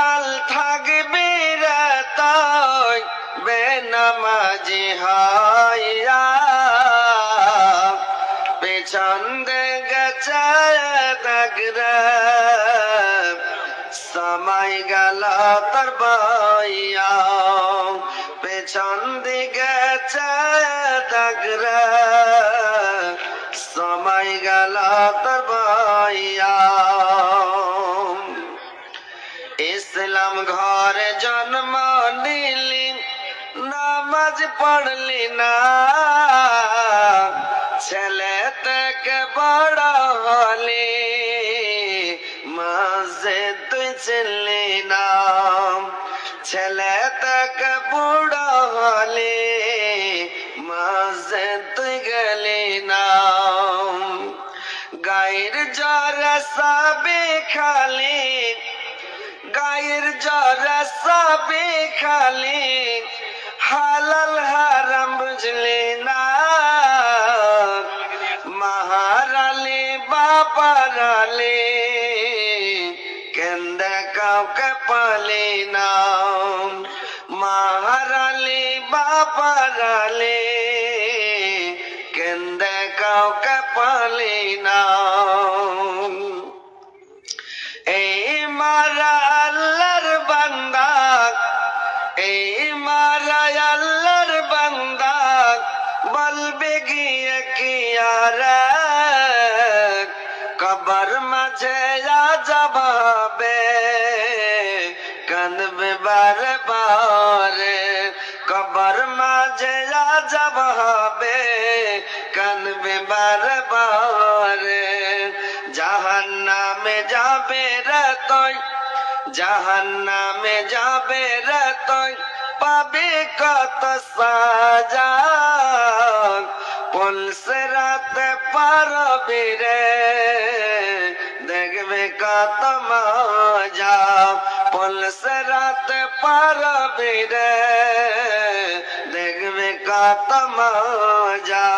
কাল থাকবি রাতাই, বেনামাজি হাইয়া। পেছন গেছে দাগরা সময় গেল তোর বইয়া পেছন দিকে দাগরা নামাজ পড়লি না। ছেলে থেকে বড় হলি, মাঝে তুই চিনলি না। ছেলে থেকে বুড়ো হলি, মাঝে তুই গেলি না। গায়ের জ্বর সবে খালি, গায়ের জ্বর সবে খালি। হালাল হারাম বুঝলে না। মহারালি বাপারালে কেন্দে কাউকে পালে না। মহারালি বাপারালে কেন্দে বলবে গিয়ে কি আর কবর মাঝে যাবে কানবে বারে বারে কবর মাঝে যাবে কানবে বারে বারে জাহান নামে যাবে রে তুই জাহান নামে যাবে রে তুই পাবে কত সাজা? পুলসে রাতে পারবি রে? দেখবে কত মজা। পুলসে রাতে পারবি রে? দেখবে কত মজা।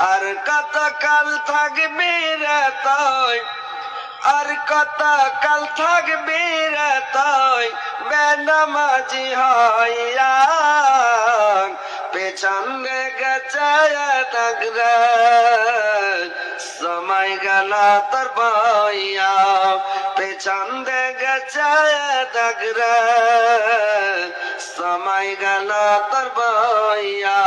আর কত কাল থাকবি রে তুই? আর কত কাল থাকবি রে তুই? বেনামাজি হইয়া পেছন গেছে তগরে সময় গেল তোর বইয়া পেছন গেছে তগরে সময় গেল তোর বইয়া